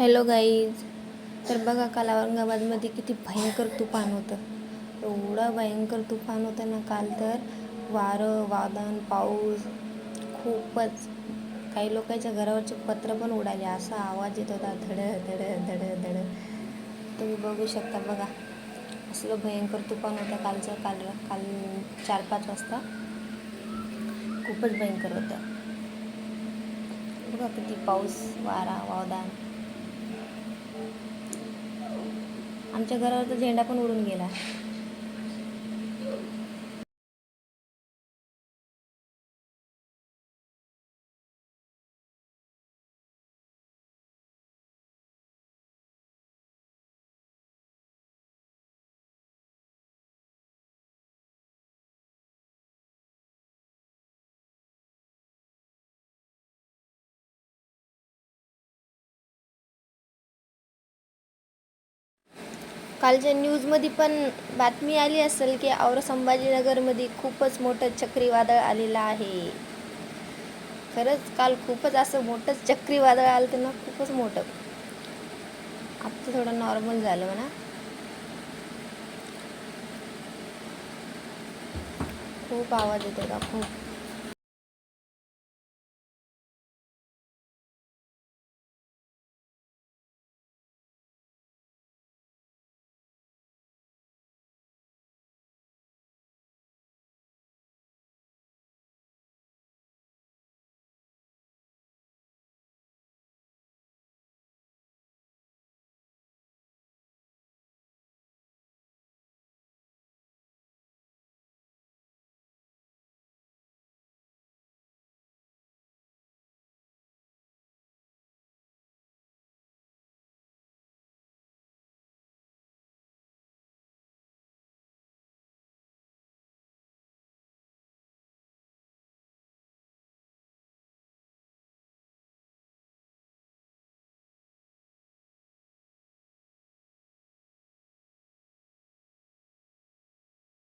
Hello guys तर बघा काल औरंगाबादमध्ये किती भयंकर तुफान होतं. एवढं भयंकर तुफान होतं ना काल तर. वारं वादन पाऊस खूपच. काही लोकांच्या घरावरचे पत्र पण उडाले असा आवाज येत होता धड धड धड धड. तुम्ही बघू शकता बघा. असलं भयंकर तुफान होतं कालचं काल काल चार पाच वाजता. खूपच भयंकर होतं. बघा किती पाऊस वारा वावदान आमच्या घरावर तर झेंडा पण उडून गेला. कालच्या न्यूजमध्ये पण बातमी आली असेल की औरा संभाजीनगरमध्ये खूपच मोठं चक्रीवादळ आलेलं आहे. खरंच काल खूपच असं मोठंच चक्रीवादळ आलं तर ना खूपच मोठं. आता थोडं नॉर्मल झालं म्हणा. खूप आवाज येतो का? खूप.